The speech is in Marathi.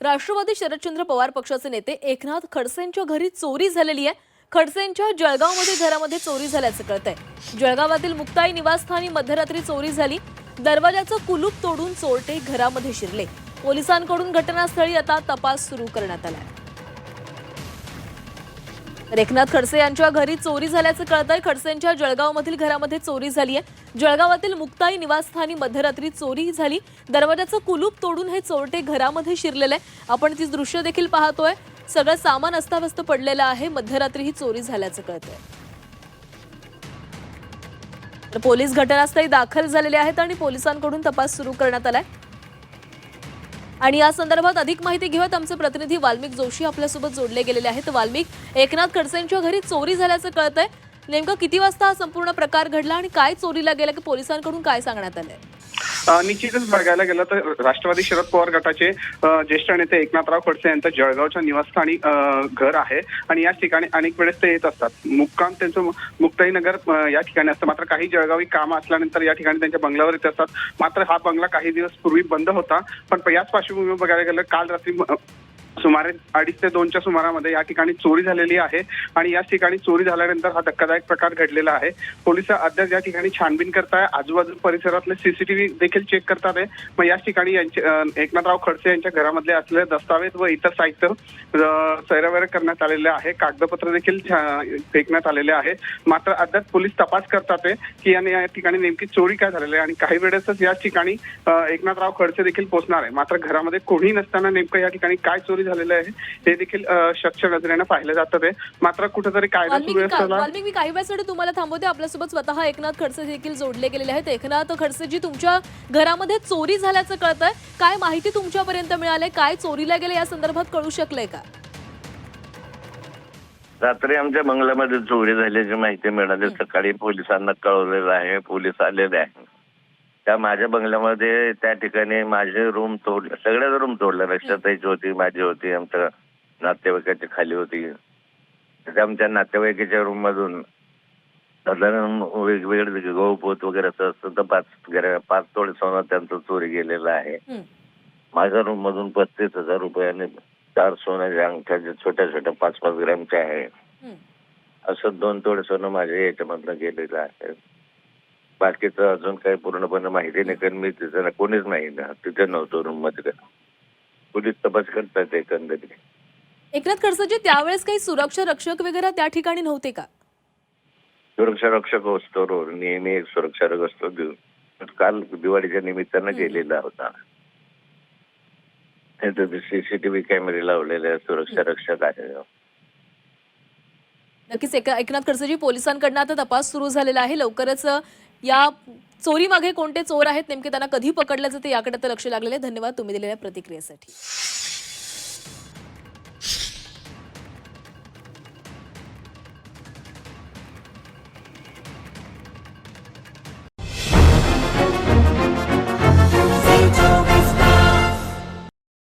राष्ट्रवादी शरदचंद्र पवार पक्षाचे नेते एकनाथ खडसेंच्या घरी चोरी झालेली आहे. खडसेंच्या जळगावमध्ये घरामध्ये चोरी झाल्याचं कळतंय. जळगावातील मुक्ताई निवासस्थानी मध्यरात्री चोरी झाली. दरवाजाचं कुलूप तोडून चोरटे घरामध्ये शिरले. पोलिसांकडून घटनास्थळी आता तपास सुरू करण्यात आलाय. तर एकनाथ खडसे यांच्या घरी चोरी झाल्याचं कळतंय खडसेंच्या जळगावमधील घरामध्ये चोरी झाली आहे. जळगावातील मुक्ताई निवासस्थानी मध्यरात्री चोरी झाली. दरवाजाचं कुलूप तोडून हे चोरटे घरामध्ये शिरलेलं आहे आपण ती दृश्य देखील पाहतोय. सगळं सामान अस्ताव्यस्त पडलेलं आहे. मध्यरात्री ही चोरी झाल्याचं कळतंय. पोलीस घटनास्थळी दाखल झालेले आहेत आणि पोलिसांकडून तपास सुरू करण्यात आलाय. आणि या संदर्भात अधिक माहिती घेऊयात. आमचे प्रतिनिधी वाल्मिक जोशी आपल्यासोबत जोडले गेलेले आहेत. वाल्मिक एकनाथ खडसेंच्या घरी चोरी झाल्याचं कळतंय. नेमकं किती वाजता हा संपूर्ण प्रकार घडला आणि काय चोरीला गेला? की पोलिसांकडून काय सांगण्यात आलंय? निश्चितच बघायला गेलं तर राष्ट्रवादी शरद पवार गटाचे ज्येष्ठ नेते एकनाथराव खडसे यांचं जळगावच्या निवासस्थानी घर आहे. आणि याच ठिकाणी अनेक वेळेस ते येत असतात. मुक्काम त्यांचं मुक्ताईनगर या ठिकाणी असतं. मात्र काही जळगावी काम असल्यानंतर या ठिकाणी त्यांच्या बंगल्यावर येत असतात. मात्र हा बंगला काही दिवस पूर्वी बंद होता. पण याच पार्श्वभूमीवर बघायला गेलं काल रात्री सुमारे अडीच ते दोनच्या सुमारामध्ये या ठिकाणी चोरी झालेली आहे आणि याच ठिकाणी चोरी झाल्यानंतर हा धक्कादायक प्रकार घडलेला आहे. पोलीस अद्याप या ठिकाणी छानबीन करताय. आजूबाजू परिसरातले सीसीटीव्ही देखील चेक करतात आहे. मग याच ठिकाणी यांचे एकनाथराव खडसे यांच्या घरामधले असलेले दस्तावेज व इतर साहित्य अं, सैरावैर करण्यात आलेले आहे. कागदपत्र देखील फेकण्यात आलेले आहे. मात्र अद्याप पोलीस तपास करतात आहे की याने या ठिकाणी नेमकी चोरी काय झालेली आहे आणि काही वेळेसच या ठिकाणी एकनाथराव खडसे देखील पोहोचणार आहे. मात्र घरामध्ये कोणी नसताना नेमकं या ठिकाणी काय चोरी झालेलं आहे. हे देखील स्वच्छ नजरेनं पाहिलं जातं ते. मात्र कुठेतरी कायदा वाल्मिक मी सुव्यवस्थेला काही वेळासाठी तुम्हाला थांबवते. आपल्यासोबत स्वतः एकनाथ खडसे देखील जोडले गेलेले आहेत. एकनाथ खडसेजी तुमच्या घरामध्ये चोरी झाल्याचं कळतंय. काय माहिती तुमच्यापर्यंत मिळाली काय चोरीला गेले या संदर्भात कळू शकलंय का? रात्री आमच्या बंगल्यामध्ये चोरी झाल्याची माहिती मिळाली. सकाळी पोलिसांना कळवलेलं आहे. पोलीस आलेले आहे त्या माझ्या बंगल्यामध्ये त्या ठिकाणी माझे रूम तोड सगळ्याच रूम तोडल्या रक्षाताईची होती माझी होती आमच्या नातेवाईकाची खाली होती. त्या आमच्या नातेवाईकाच्या रूम मधून साधारण वेगवेगळे गहूपोत वगैरे असं असतं तर पाच पाच तोडे सोनं त्यांचं चोरी गेलेलं आहे. माझ्या रूम मधून पस्तीस हजार रुपये आणि चार सोन्याच्या अंगठ्या ज्या छोट्या छोट्या पाच पाच ग्रॅमच्या आहे. हं. असं दोन तोडे सोनं माझ्या याच्यामधनं गेलेलं आहे. बाकीचं अजून काही पूर्णपणे माहिती नाही कारण मी तिथं कोणीच नाही ना तिथे नव्हतो रूममध्ये. पोलीस तपास करतात एकंदरीत. एकनाथ खडसेजी त्यावेळेस काही सुरक्षा रक्षक वगैरे त्या ठिकाणी नव्हते का? सुरक्षा रक्षक असतो रोज नेहमी एक सुरक्षा रक्षक असतो काल दिवाळीच्या निमित्तानं गेलेला होता. सीसीटीव्ही कॅमेरे लावलेले सुरक्षा रक्षक आहे नक्कीच एक- एकनाथ खडसेजी पोलिसांकडनं आता तपास सुरू झालेला आहे. लवकरच या चोरी मागे कोणते चोर आहेत नेमके त्यांना कधी पकडलं जाते याकडे तर लक्ष लागलेलं आहे. धन्यवाद तुम्ही दिलेल्या प्रतिक्रियेसाठी.